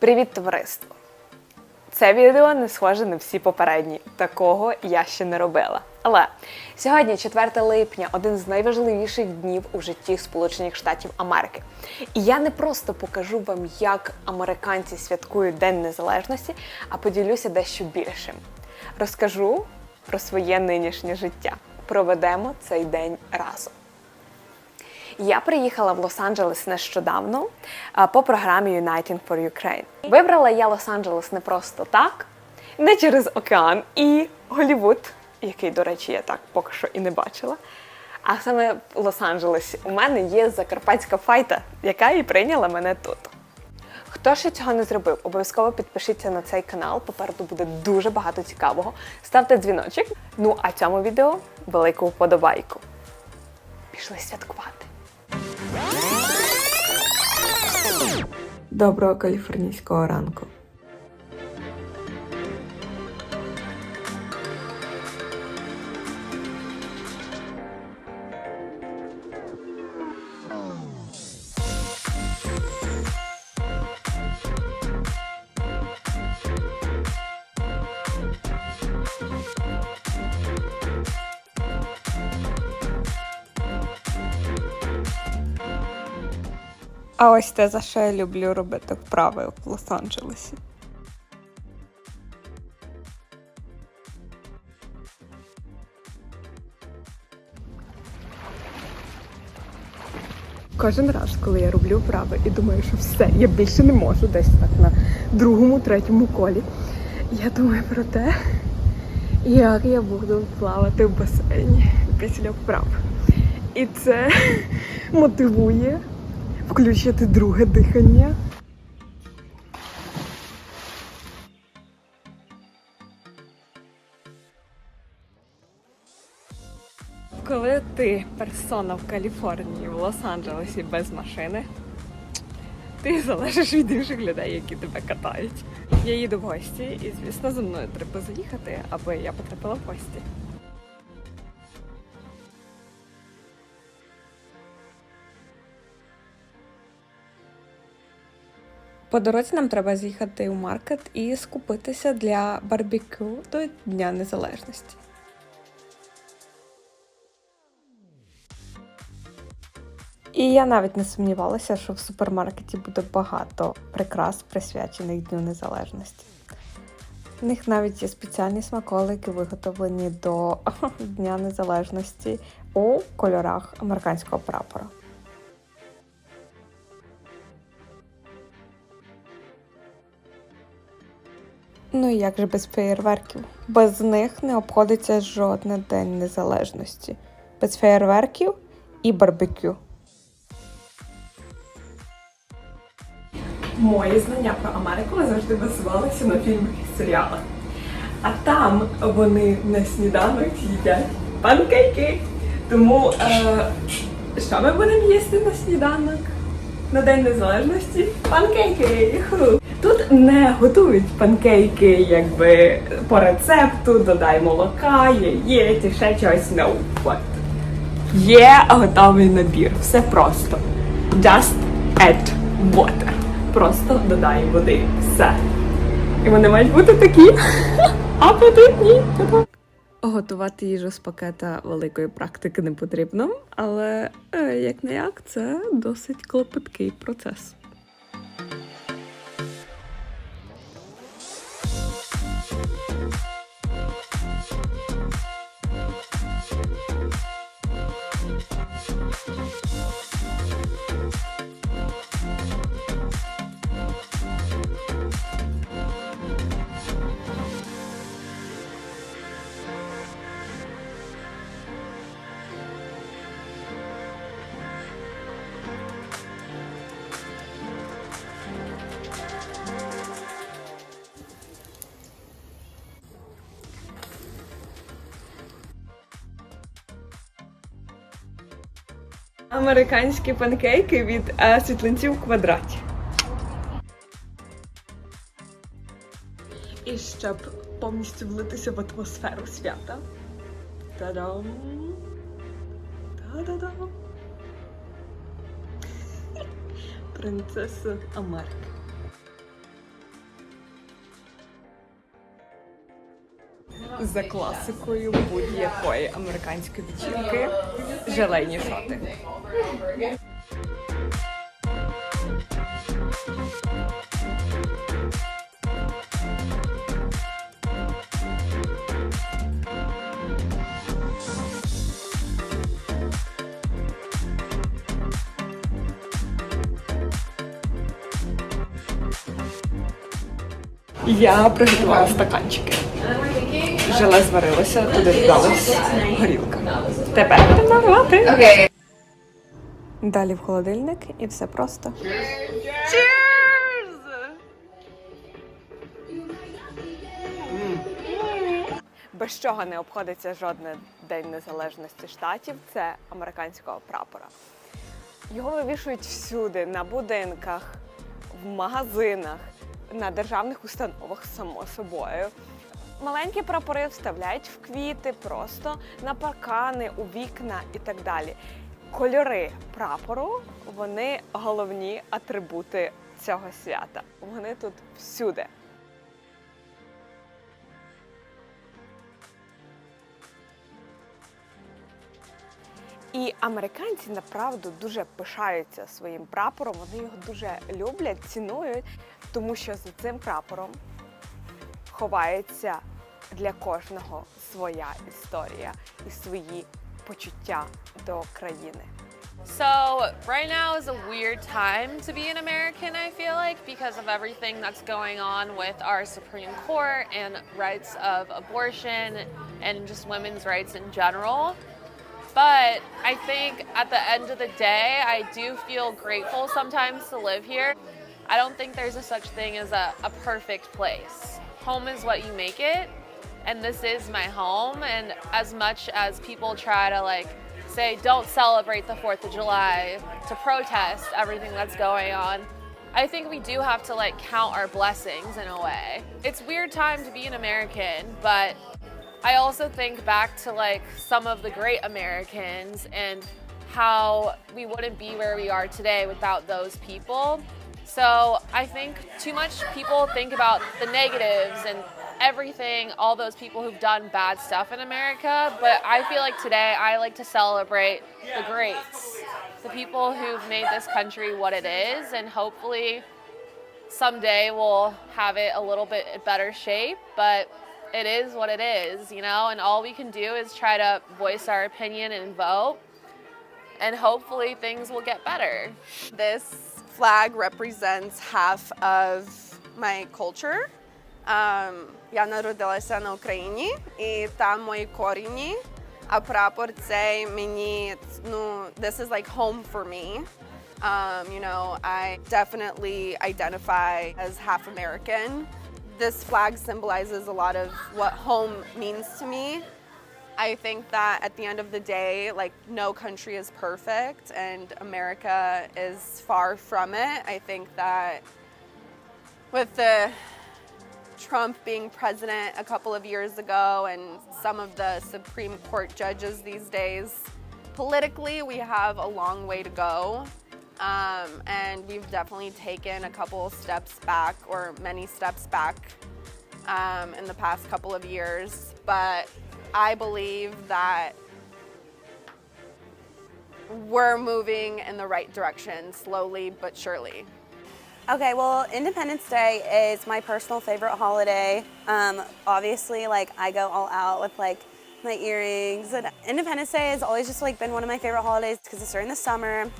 Привіт, товариство! Це відео не схоже на всі попередні. Такого я ще не робила. Але сьогодні, 4 липня, один з найважливіших днів у житті Сполучених Штатів Америки. І я не просто покажу вам, як американці святкують День Незалежності, а поділюся дещо більшим. Розкажу про своє нинішнє життя. Проведемо цей день разом. Я приїхала в Лос-Анджелес нещодавно по програмі Uniting for Ukraine. Вибрала я Лос-Анджелес не просто так, не через океан і Голівуд, який, до речі, я так поки що і не бачила. А саме в Лос-Анджелесі у мене є закарпатська файта, яка і прийняла мене тут. Хто ще цього не зробив, обов'язково підпишіться на цей канал. Попереду буде дуже багато цікавого. Ставте дзвіночок. Ну а цьому відео велику вподобайку. Пішли святкувати. Доброго каліфорнійського ранку. А ось те, за що я люблю робити вправи в Лос-Анджелесі. Кожен раз, коли я роблю вправи і думаю, що все, я більше не можу десь так на другому, третьому колі. Я думаю про те, як я буду плавати в басейні після вправ. І це мотивує включити друге дихання. Коли ти персона в Каліфорнії, в Лос-Анджелесі без машини, ти залежиш від інших людей, які тебе катають. Я їду в гості, і звісно, за мною треба заїхати, аби я потрапила в гості. По дорозі нам треба з'їхати у маркет і скупитися для барбекю до Дня Незалежності. І я навіть не сумнівалася, що в супермаркеті буде багато прикрас, присвячених Дню Незалежності. В них навіть є спеціальні смаколики, виготовлені до Дня Незалежності у кольорах американського прапора. Ну і як же без феєрверків? Без них не обходиться жодний день незалежності. Без феєрверків і барбекю. Мої знання про Америку завжди базувалися на фільмах і серіалах. А там вони на сніданок їдять панкейки. Тому е, що ми будемо їсти на сніданок? На День Незалежності панкейки. Юху. Не готують панкейки якби по рецепту, додай молока, яєць і ще чогось no. От. Є готовий набір. Все просто. Just add water. Просто додай води. Все. І вони мають бути такі апетитні. Готувати їжу з пакета великої практики не потрібно, але як не як, це досить клопіткий процес. Американські панкейки від е, світлинців в квадраті. І щоб повністю влитися в атмосферу свята. Та-дам! Та-да-дам! Принцеса Америки. За класикою будь-якої американської вечірки желейні шоти. Я приготувала стаканчики. Желе зварилося, туди додалась горілка. Тепер будемо наливати. Далі в холодильник і все просто. Без чого не обходиться жодний день незалежності штатів, це американського прапора. Його вивішують всюди, на будинках, в магазинах, на державних установах, само собою. Маленькі прапори вставляють в квіти, просто на паркани, у вікна і так далі. Кольори прапору вони головні атрибути цього свята. Вони тут всюди. І американці направду дуже пишаються своїм прапором. Вони його дуже люблять, цінують, тому що за цим прапором ховається для кожного своя історія і свої почуття до країни. So, right now is a weird time to be an American, I feel like, because of everything that's going on with our Supreme Court and rights of abortion and just women's rights in general. But I think at the end of the day, I do feel grateful sometimes to live here. I don't think there's a such thing as a, a perfect place. Home is what you make it, and this is my home. And as much as people try to like say don't celebrate the 4th of July to protest everything that's going on, I think we do have to like count our blessings in a way. It's weird time to be an American, but I also think back to like some of the great Americans and how we wouldn't be where we are today without those people. So I think too much people think about the negatives and everything, all those people who've done bad stuff in America. But I feel like today I like to celebrate the greats, the people who've made this country what it is, and hopefully someday we'll have it a little bit better shape. But it is what it is, you know, and all we can do is try to voice our opinion and vote. And hopefully things will get better. This flag represents half of my culture. Um, я народилася на Україні, і там мої корінні. А прапор цей мені, ну, this is like home for me. Um, you know, I definitely identify as half American. This flag symbolizes a lot of what home means to me. I think that at the end of the day, like no country is perfect, and America is far from it. I think that with the Trump being president a couple of years ago and some of the Supreme Court judges these days, politically we have a long way to go. Um, and we've definitely taken a couple steps back, or many steps back, um, in the past couple of years. But I believe that we're moving in the right direction, slowly but surely. Okay, well, Independence Day is my personal favorite holiday. Um, obviously, like I go all out with like my earrings, and Independence Day has always just like been one of my favorite holidays because it's during the summer,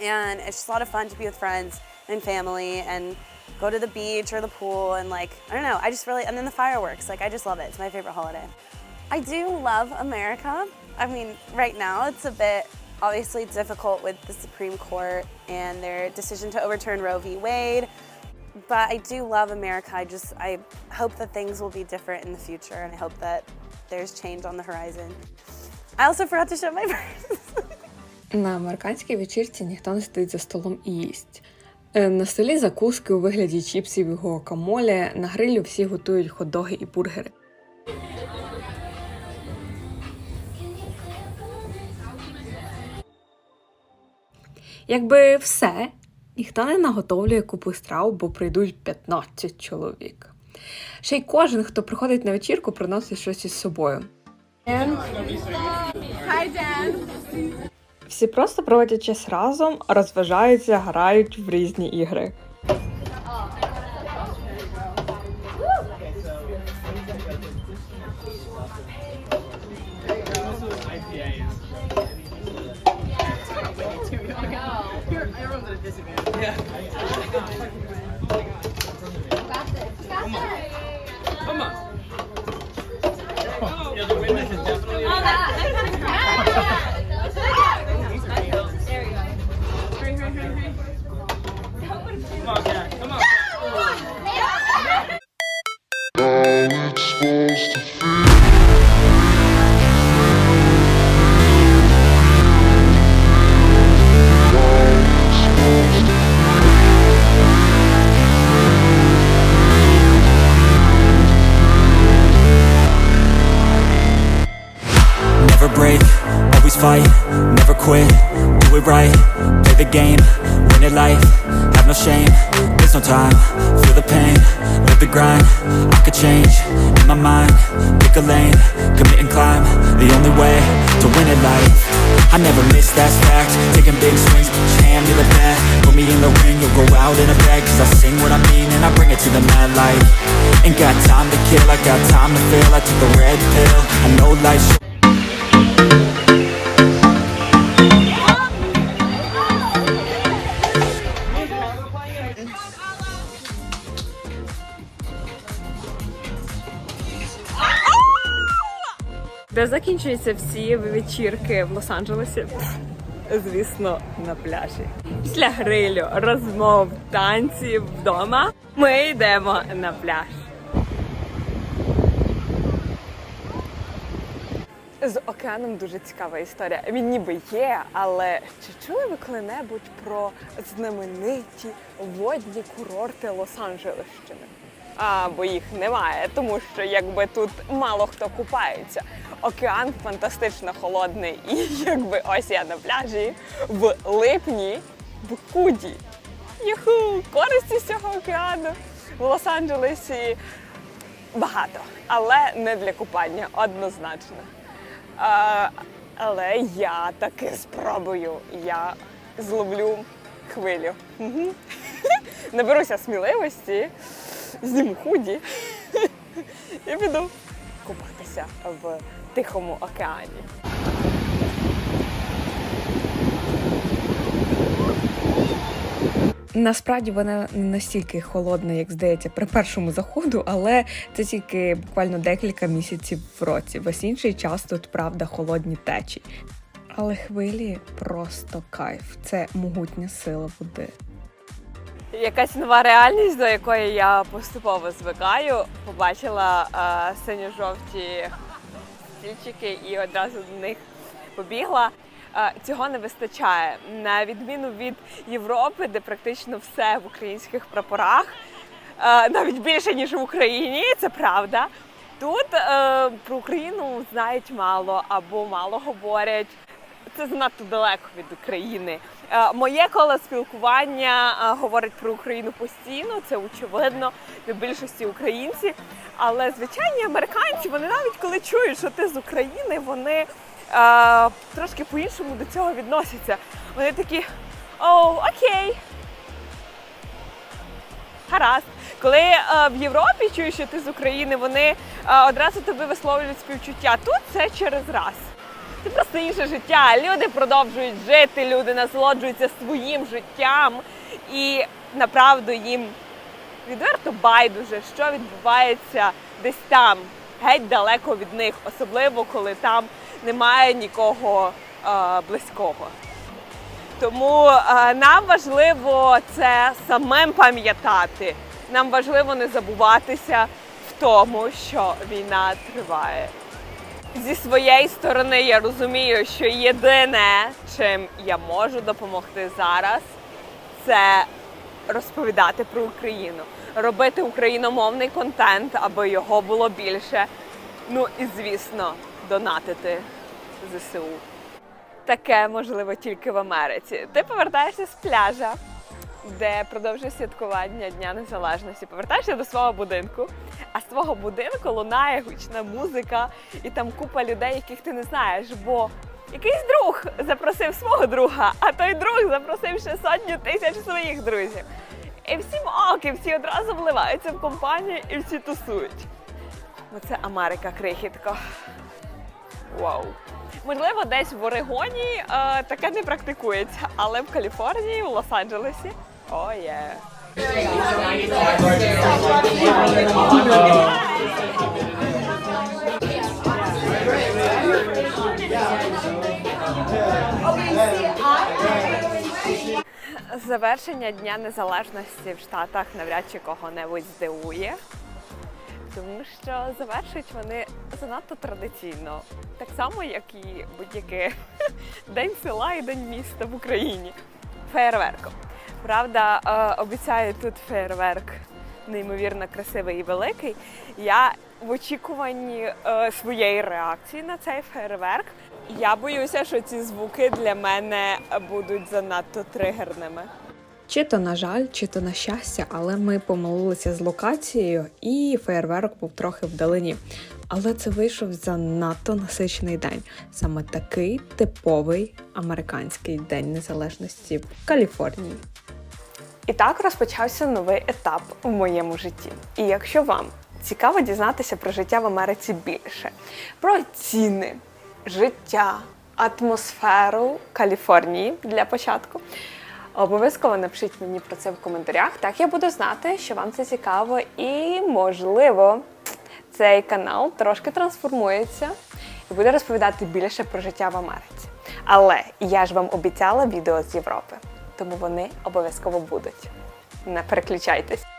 and it's just a lot of fun to be with friends and family and go to the beach or the pool and like I don't know, I just really and then the fireworks, like I just love it. It's my favorite holiday. I do love America. I mean, right now it's a bit obviously difficult with the Supreme Court and their decision to overturn Roe v. Wade. But I do love America. I just I hope that things will be different in the future and I hope that there's change on the horizon. I also forgot to show my purse. На американській вечірці ніхто не сидить за столом і їсть. Е, На столі закуски у вигляді чіпсів і гуакамоле, на грилю всі готують хот-доги і бургери. Якби все, ніхто не наготовлює купу страв, бо прийдуть 15 чоловік. Ще й кожен, хто приходить на вечірку, приносить щось із собою. Всі просто проводять час разом, розважаються, грають в різні ігри. Play the game, win it life, have no shame, there's no time, feel the pain, live the grind, I could change, in my mind, pick a lane, commit and climb, the only way to win it life, I never miss, that's fact, taking big swings, hand to the bat, put me in the ring, you'll go out in a bag, cause I sing what I mean and I bring it to the mad light, ain't got time to kill, I got time to feel, I took the red pill, I know life's Де закінчуються всі вечірки в Лос-Анджелесі? Звісно, на пляжі. Після грилю, розмов, танців вдома ми йдемо на пляж. З океаном дуже цікава історія. Він ніби є, але чи чули ви коли-небудь про знамениті водні курорти Лос-Анджелесщини? А, бо їх немає, тому що якби тут мало хто купається. Океан фантастично холодний, і якби ось я на пляжі в липні в Куді. Юху! Користі з цього океану в Лос-Анджелесі багато, але не для купання, однозначно. А, але я таки спробую. Я зловлю хвилю. Наберуся сміливості, зніму худі і піду купатися в Тихому океані. Насправді вона не настільки холодна, як здається, при першому заходу, але це тільки буквально декілька місяців в році. Весь інший час тут правда холодні течії. Але хвилі просто кайф. Це могутня сила води. Якась нова реальність, до якої я поступово звикаю. Побачила е, синьо-жовті стільчики і одразу до них побігла. Е, Цього не вистачає. На відміну від Європи, де практично все в українських прапорах, е, навіть більше ніж в Україні, це правда. Тут про Україну знають мало або мало говорять. Це занадто далеко від України. Е, Моє коло спілкування е, говорить про Україну постійно, це очевидно для більшості українців. Але звичайні американці, вони навіть коли чують, що ти з України, вони е, трошки по-іншому до цього відносяться. Вони такі: о, окей. Гаразд. Коли е, в Європі чуєш, що ти з України, вони е, одразу тобі висловлюють співчуття. Тут це через раз. Це просто інше життя. Люди продовжують жити, люди насолоджуються своїм життям, і направду їм відверто байдуже, що відбувається десь там, геть далеко від них, особливо коли там немає нікого е, близького. Тому е, нам важливо це самим пам'ятати. Нам важливо не забуватися в тому, що війна триває. Зі своєї сторони я розумію, що єдине, чим я можу допомогти зараз, це розповідати про Україну, робити україномовний контент, аби його було більше. Ну і звісно, донатити ЗСУ. Таке можливо тільки в Америці. Ти повертаєшся з пляжа, де продовжує святкування Дня Незалежності. Повертаєшся до свого будинку, а з твого будинку лунає гучна музика, і там купа людей, яких ти не знаєш, бо якийсь друг запросив свого друга, а той друг запросив ще сотню тисяч своїх друзів. І всі оки, всі одразу вливаються в компанію і всі тусують. Оце Америка крихітко. Вау. Можливо, десь в Орегоні е, таке не практикується, але в Каліфорнії, в Лос-Анджелесі. О, є. Завершення Дня Незалежності в Штатах навряд чи кого-небудь здивує. Тому що завершують вони занадто традиційно, так само, як і будь-який день села і день міста в Україні. Феєрверком. Правда, е, обіцяю тут феєрверк неймовірно красивий і великий. Я в очікуванні е, своєї реакції на цей феєрверк. Я боюся, що ці звуки для мене будуть занадто тригерними. Чи то на жаль, чи то на щастя, але ми помилилися з локацією, і феєрверк був трохи вдалині. Але це вийшов занадто насичений день. Саме такий типовий американський день незалежності в Каліфорнії. І так розпочався новий етап в моєму житті. І якщо вам цікаво дізнатися про життя в Америці більше, про ціни, життя, атмосферу Каліфорнії для початку, обов'язково напишіть мені про це в коментарях. Так я буду знати, що вам це цікаво, і можливо цей канал трошки трансформується і буде розповідати більше про життя в Америці. Але я ж вам обіцяла відео з Європи, тому вони обов'язково будуть. Не переключайтесь.